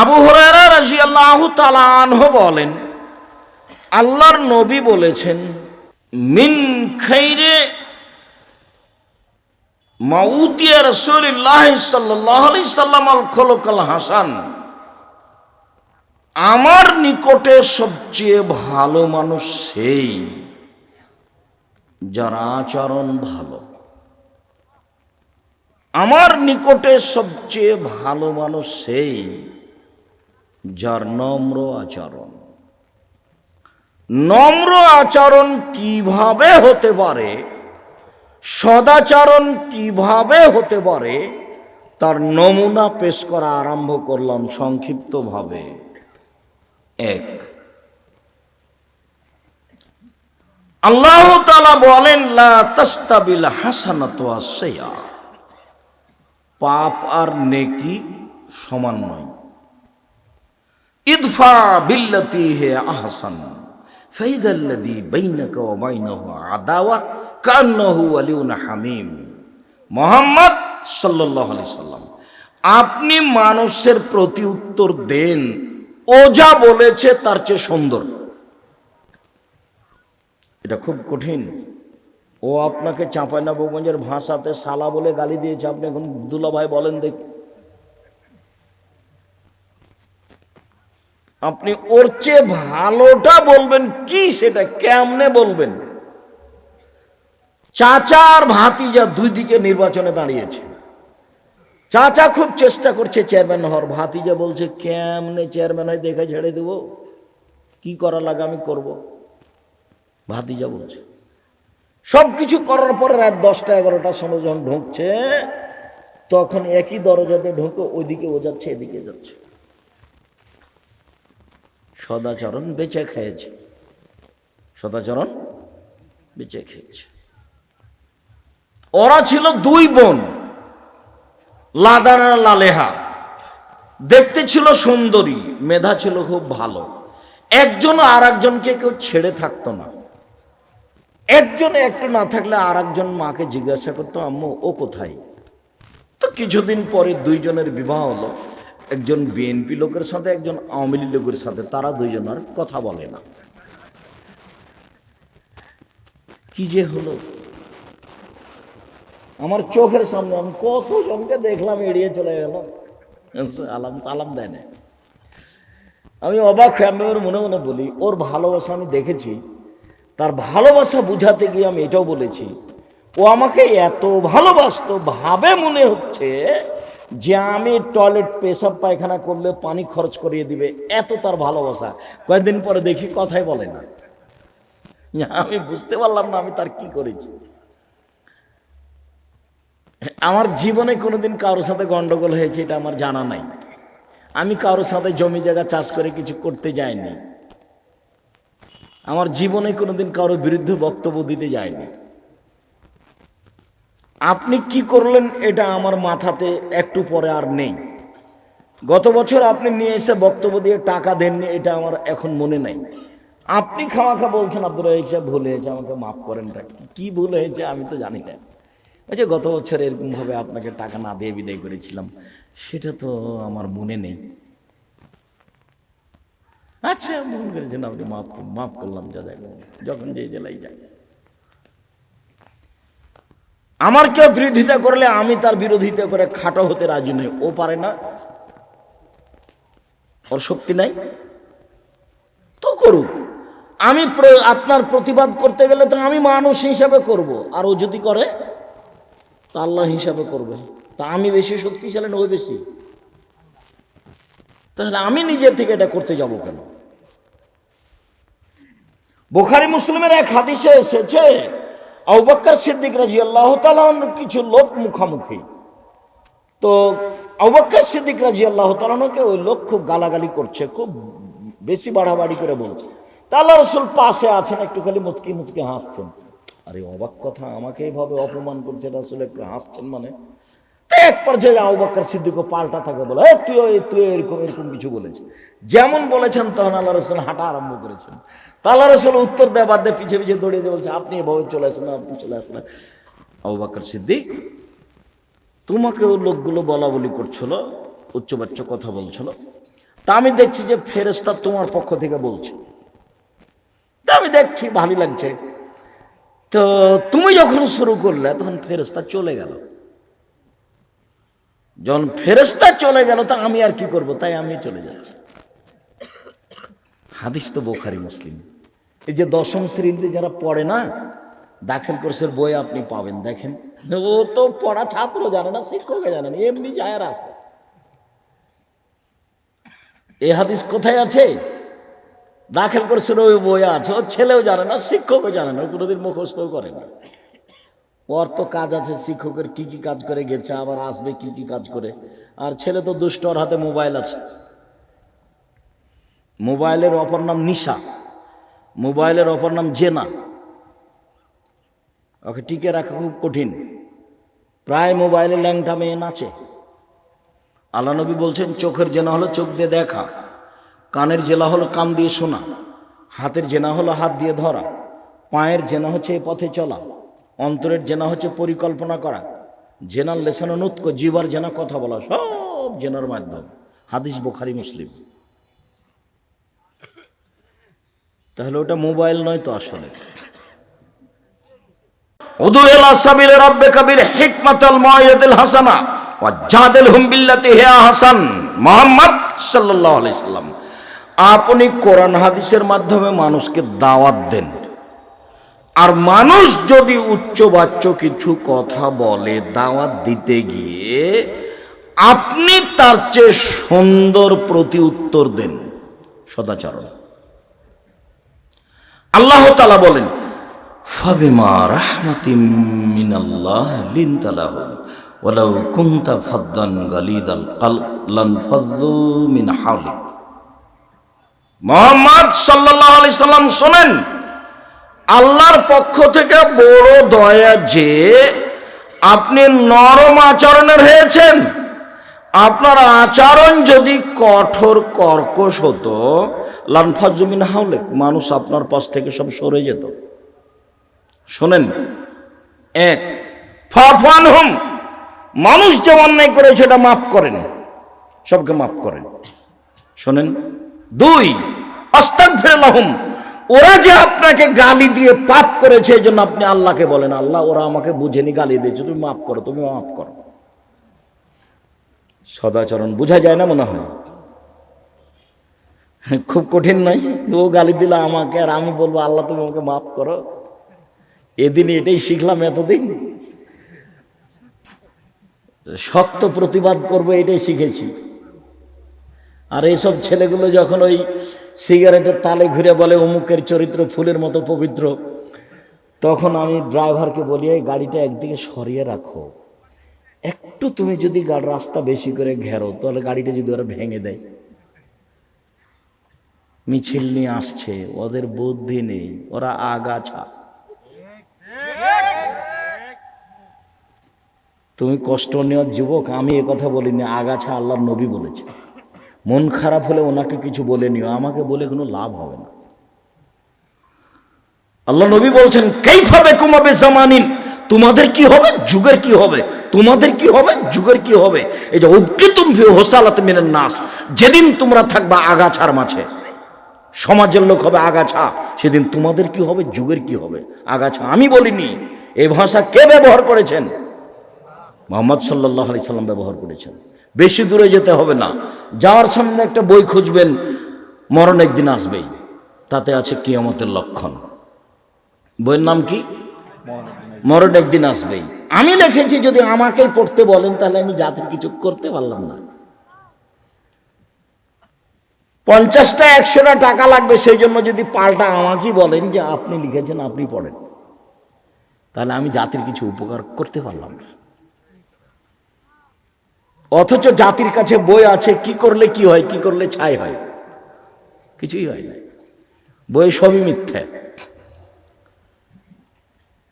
আবু হরারা রাজি আল্লাহ তালানহ বলেন, আল্লাহর নবী বলেছেন, মিন খৈরে মাউতিয়া রসুল্লাহ সাল্লাহ আলি সাল্লাম আল খোলকাল হাসান। আমার নিকটে সবচেয়ে ভালো মানুষ সেই, যার আচরণ ভালো। আমার নিকটে সবচেয়ে ভালো মানুষ সেই যার নম্র আচরণ। নম্র আচরণ কীভাবে হতে পারে, সদাচরণ কীভাবে হতে পারে, তার নমুনা পেশ করা আরম্ভ করলাম সংক্ষিপ্তভাবে। এক, আল্লাহ বলেন, লা তাস্তাবিল হাসানাত পাপ আর নেকি সমান নয়। ইদফা বিল্লাতি হে আহসান ফাইদাল্লাদি বাইনাকা ওয়া বাইনাহু আদাওয়া, কান্নাহু ওয়ালিউন হামিম। মোহাম্মদ সাল্লাল্লাহু আলাইহি সাল্লাম, আপনি মানুষের প্রতি উত্তর দেন, ও যা বলেছে তার চেয়ে সুন্দর। এটা খুব কঠিন। ও আপনাকে চাঁপাইনা চাঁপাইনবাবগঞ্জের ভাষাতে সালা বলে গালি দিয়েছে, আপনি এখন দুলাভাই বলেন দেখি। আপনি ওর চেয়ে ভালোটা বলবেন, কি সেটা, কেমনে বলবেন? চাচা আর ভাতিজা দুই দিকে নির্বাচনে দাঁড়িয়েছে। চাচা খুব চেষ্টা করছে চেয়ারম্যান হওয়ার। ভাতিজা বলছে, কেমনে চেয়ারম্যান হয়, দেখে ছেড়ে দেবো। কি করা লাগে, আমি করব। ভাতিজা বলছে সব কিছু করার পরে রাত দশটা, এগারোটার সময় যখন ঢুকছে, তখন একই দরজাতে ঢুকে ওইদিকে ও যাচ্ছে, এদিকে যাচ্ছে। সদাচরণ বেঁচে খেয়েছে। সদাচরণ বেঁচে খেয়েছে। ওরা ছিল দুই বোন, লাদানা লালেহা। দেখতে ছিল সুন্দরী, মেধা ছিল খুব ভালো। একজন আর একজনকে কেউ ছেড়ে থাকতো না। একজন একটু না থাকলে আর একজন মাকে জিজ্ঞাসা করতো, আম্মু, ও কোথায়? তো কিছুদিন পরে দুইজনের বিবাহ হলো। একজন বিএনপি লোকের সাথে, একজন আওয়ামী লীগ লোকের সাথে, তারা দুইজন আর কথা বলে না। কি যে হলো? আমার চোখের সামনে আমি কতজনকে দেখলাম, এড়িয়ে চলে গেল আলাম আলাম দেয় না আমি অবাক হয়ে, আমি ওর মনে মনে বলি, ওর ভালোবাসা আমি দেখেছি। তার ভালোবাসা বুঝাতে গিয়ে আমি এটাও বলেছি, ও আমাকে এত ভালোবাসতো, ভাবে মনে হচ্ছে যে আমি টয়লেট পেশাব পায়খানা করলে পানি খরচ করিয়ে দিবে, এত তার ভালোবাসা। কয়েকদিন পরে দেখি কথাই বলে না। আমি বুঝতে পারলাম না আমি তার কি করেছি। আমার জীবনে কোনোদিন কারোর সাথে গন্ডগোল হয়েছে, এটা আমার জানা নাই। আমি কারোর সাথে জমি জায়গা চাষ করে কিছু করতে যাইনি। আমার জীবনে কোনোদিন কারোর বিরুদ্ধে বক্তব্য দিতে যায়নি আপনি কি করলেন এটা আমার মাথাতে একটু পরে আর নেই। গত বছর আপনি নিয়ে এসে বক্তব্য দিয়ে টাকা দেননি, এটা আমার এখন মনে নাই। আপনি খামাখা বলছেন আব্দুল রহিক সাহেব, ভুল হয়েছে, আমাকে মাফ করেন। কি ভুল হয়েছে আমি তো জানি না। ওই যে গত বছর এরকমভাবে আপনাকে টাকা না দিয়ে বিদায় করেছিলাম, সেটা তো আমার মনে নেই। আচ্ছা ভুল করেছেন আপনি, মাফ মাফ করলাম, যা যাক যখন যে জেলায় যাই। আমার কেউ বিরোধিতা করলে আমি তার বিরোধিতা করে খাটো হতে রাজি নই। ও পারে না। ওর শক্তি নাই। তো করুক। আমি আপনার প্রতিবাদ করতে গেলে তো আমি মানুষ হিসাবে করব। আর ও যদি করে, তা আল্লাহ হিসাবে করবে। তা আমি বেশি শক্তিশালী না ওই বেশি। তাহলে আমি নিজে থেকে এটা করতে যাব কেন? বোখারি মুসলিমের এক হাদিসে এসেছে আউবাক্কর সিদ্দিক রাজি আল্লাহ কিছু লোক মুখামুখি। তো আউবাক্কর সিদ্দিক রাজি আল্লাহ তালানোকে ওই লোক খুব গালাগালি করছে, খুব বেশি বাড়াবাড়ি করে বলছে। তা আল্লাহ রসুল পাশে আছেন, একটু খালি মুচকি মুচকি হাসছেন। আরে অবাক কথা, আমাকে এইভাবে অপমান করছে রাসুল একটু হাসছেন মানে? এক পর্যায়ে আবু বকর সিদ্দিকও পাল্টা থাকে বলে "এই তুই তুই, এরকম এরকম কিছু বলেছে। যেমন বলেছেন তখন আল্লাহ রসুল হাঁটা আরম্ভ করেছেন। তা আল্লাহ রসুল উত্তর দেয়, বাদ দিয়ে পিছিয়ে পিছিয়ে দৌড়িয়ে দিয়ে বলছে, আপনি এভাবে চলে আসেন, আপনি চলে আসেন। আবু সিদ্দিক তোমাকে ও লোকগুলো বলা বলি করছিল, উচ্চবাচ্য কথা বলছিল। তা আমি দেখছি যে ফেরেস্তা তোমার পক্ষ থেকে বলছে। তা আমি দেখছি ভালো লাগছে। তো তুমি যখন শুরু করলে, তখন ফেরেস্তা চলে গেল। যখন ফেরেস্তা চলে গেল, তা আমি আর কি করব? তাই আমি চলে যাচ্ছি। হাদিস তো বোখারি মুসলিম। এই যে দশম শ্রেণীতে যারা পড়ে না, দাখিল কোর্সের বই আপনি পাবেন। দেখেন, ও তো পড়া ছাত্র, জানে না শিক্ষক জানে না, এমনি আর আসে। এই হাদিস কোথায় আছে? দাখিল কোর্সের ওই বই আছে। ওর ছেলেও জানে না, শিক্ষকও জানে না, ও কোনোদিন মুখস্থও করে না। ওর তো কাজ আছে, শিক্ষকের কি কি কাজ করে গেছে, আবার আসবে কি কি কাজ করে। আর ছেলে তো দুষ্ট, ওর হাতে মোবাইল আছে। মোবাইলের অপর নাম নিশা, মোবাইলের অপর নাম জেনা। ওকে টিকে রাখা খুব কঠিন। প্রায় মোবাইলে ল্যাংটা মেয়ে নাচে। আল্লাহ নবী বলছেন, চোখের জেনা হলো চোখ দিয়ে দেখা, কানের জেলা হলো কান দিয়ে শোনা, হাতের জেনা হলো হাত দিয়ে ধরা, পায়ের জেনা হচ্ছে এই পথে চলা। অন্তরের জেনা হচ্ছে পরিকল্পনা করা। জেনার লেসানো নুৎক জীবার জেনা কথা বলা, সব জেনার মাধ্যম। হাদিস বোখারি, মুসলিম। তাহলে ওটা মোবাইল নয় তো আসলে। আপনি কোরআন হাদিসের মাধ্যমে মানুষকে দাওয়াত দেন। আর মানুষ যদি উচ্চবাচ্য কিছু কথা বলে দাওয়াত দিতে গিয়ে আপনি তার চেয়ে সুন্দর প্রতি উত্তর দেন, সদাচরণ। আল্লাহ তালা বলেন, ফাবিমা মিন মোহাম্মদ শোনেন আল্লাহর পক্ষ থেকে বড় দয়া যে আপনি নরম আচরণের হয়েছেন। আপনার আচরণ যদি কঠোর, কর্কশ হতো লানফাজুমিন হাওলেক, মানুষ আপনার পাশ থেকে সব সরে যেত। শোনেন, এক ফাফান হুম মানুষ যে অন্যায় করে সেটা মাফ করেন, সবকে মাফ করেন। শোনেন, দুই অস্তাক ফেরলাহুম ওরা যে আপনাকে গালি দিয়ে পাপ করেছে, এই জন্য আপনি আল্লাহকে বলেন, আল্লাহ, ওরা আমাকে বুঝেনি, গালি দিয়েছে। তুমি মাফ করো, তুমি মাফ করো। সদাচরণ, বোঝা যায় না মনে হয়? খুব কঠিন নয়? ও গালি দিল আমাকে, আর আমি বলব, আল্লাহ, তুমি আমাকে মাফ করো। এদিন এটাই শিখলাম এতদিন। শক্ত প্রতিবাদ করব, এটাই শিখেছি। আর এইসব ছেলেগুলো যখন ওই সিগারেটের তালে ঘুরে বলে, অমুকের চরিত্র ফুলের মতো পবিত্র। তখন আমি ড্রাইভারকে বলি, এই গাড়িটা একদিকে সরিয়ে রাখো। একটু তুমি যদি রাস্তা বেশি করে ঘেরো, তাহলে গাড়িটা যদি ওরা ভেঙে দেয়। মিছিল নিয়ে আসছে, ওদের বুদ্ধি নেই, ওরা আগাছা। তুমি কষ্ট নেওয়ার যুবক, আমি কথা বলিনি, আগাছা আল্লাহর নবী বলেছে। মন খারাপ হলে ওনাকে কিছু বলে নিও, আমাকে বলে কোনো লাভ হবে না। আল্লাহ নবী বলছেন কেইভাবে কুমাবে জামানিন? তোমাদের কি হবে? যুগের কি হবে? তোমাদের কি হবে? যুগের কি হবে? এই যে উবকি তুমি হোসালাত মিনের নাস। যেদিন তোমরা থাকবা আগাছার মাঝে। সমাজের লোক হবে আগাছা। সেদিন তোমাদের কি হবে? যুগের কি হবে? আগাছা। আমি বলিনি। এই ভাষা কে ব্যবহার করেছেন? মোহাম্মদ সাল্লাহ আলি সাল্লাম ব্যবহার করেছেন। বেশি দূরে যেতে হবে না। যাওয়ার সামনে একটা বই খুঁজবেন, মরণ একদিন আসবেই। তাতে আছে কিয়ামতের লক্ষণ। বইয়ের নাম কি? মরণ একদিন আসবেই। আমি লিখেছি, যদি আমাকেই পড়তে বলেন, তাহলে আমি জাতির কিছু করতে পারলাম না। পঞ্চাশটা, একশোটা টাকা লাগবে, সেই জন্য যদি পাল্টা আমাকেই বলেন যে আপনি লিখেছেন, আপনি পড়েন। তাহলে আমি জাতির কিছু উপকার করতে পারলাম না। অথচ জাতির কাছে বই আছে, কি করলে কি হয়, কি করলে ছাই হয়? কিছুই হয় না। বই সবই মিথ্যা।